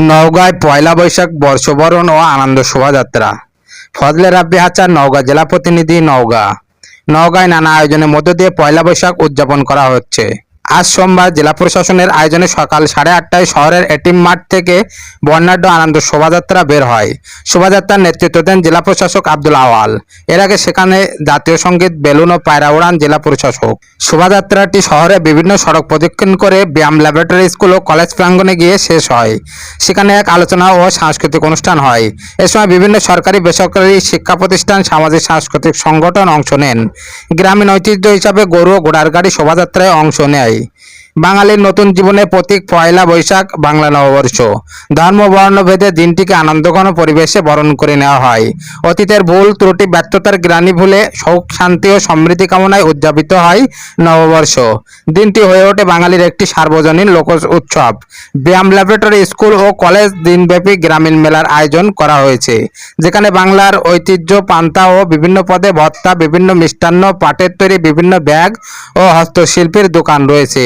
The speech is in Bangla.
নওগাঁয় পয়লা বৈশাখ বর্ষবরণ ও আনন্দ শোভাযাত্রা। ফজলে রাব্বি হাচার নওগাঁ জেলা প্রতিনিধি নওগাঁ। নওগাঁয় নানা আয়োজনের মধ্য দিয়ে পয়লা বৈশাখ উদযাপন করা হচ্ছে। আজ সোমবার জেলা প্রশাসনের আয়োজনে সকাল সাড়ে আটটায় শহরের এটিম মাঠ থেকে বর্ণাঢ্য আনন্দ শোভাযাত্রা বের হয়। শোভাযাত্রার নেতৃত্ব দেন জেলা প্রশাসক আব্দুল আওয়াল। এর আগে সেখানে জাতীয় সংগীত, বেলুন ও পায়রা উড়ান জেলা প্রশাসক। শোভাযাত্রাটি শহরে বিভিন্ন সড়ক প্রদক্ষিণ করে ব্যায়াম ল্যাবরেটরি স্কুল ও কলেজ প্রাঙ্গণে গিয়ে শেষ হয়। সেখানে এক আলোচনা ও সাংস্কৃতিক অনুষ্ঠান হয়। এ সময় বিভিন্ন সরকারি, বেসরকারি শিক্ষা প্রতিষ্ঠান, সামাজিক, সাংস্কৃতিক সংগঠন অংশ নেন। গ্রামীণ ঐতিহ্য হিসাবে গরু ও ঘোড়ার গাড়ি শোভাযাত্রায় অংশ নেয়। বাঙালির নতুন জীবনের প্রতীক পয়লা বৈশাখ, বাংলা নববর্ষ। ধর্ম, বর্ণ ভেদে দিনটিকে আনন্দঘন পরিবেশে বরণ করে নেওয়া হয়। অতীতের ভুল, ত্রুটি, ব্যর্থতার গ্রানি ভুলে সুখ, শান্তি ও সমৃদ্ধি কামনায় উদযাপিত হয় নববর্ষ। দিনটি হয়ে ওঠে বাঙালির একটি সার্বজনীন লোক উৎসব। ব্যায়াম ল্যাবরেটরি স্কুল ও কলেজ দিনব্যাপী গ্রামীণ মেলার আয়োজন করা হয়েছে, যেখানে বাংলার ঐতিহ্য, পান্তা ও বিভিন্ন পদে ভত্তা, বিভিন্ন মিষ্টান্ন, পাটের তৈরি বিভিন্ন ব্যাগ ও হস্তশিল্পের দোকান রয়েছে।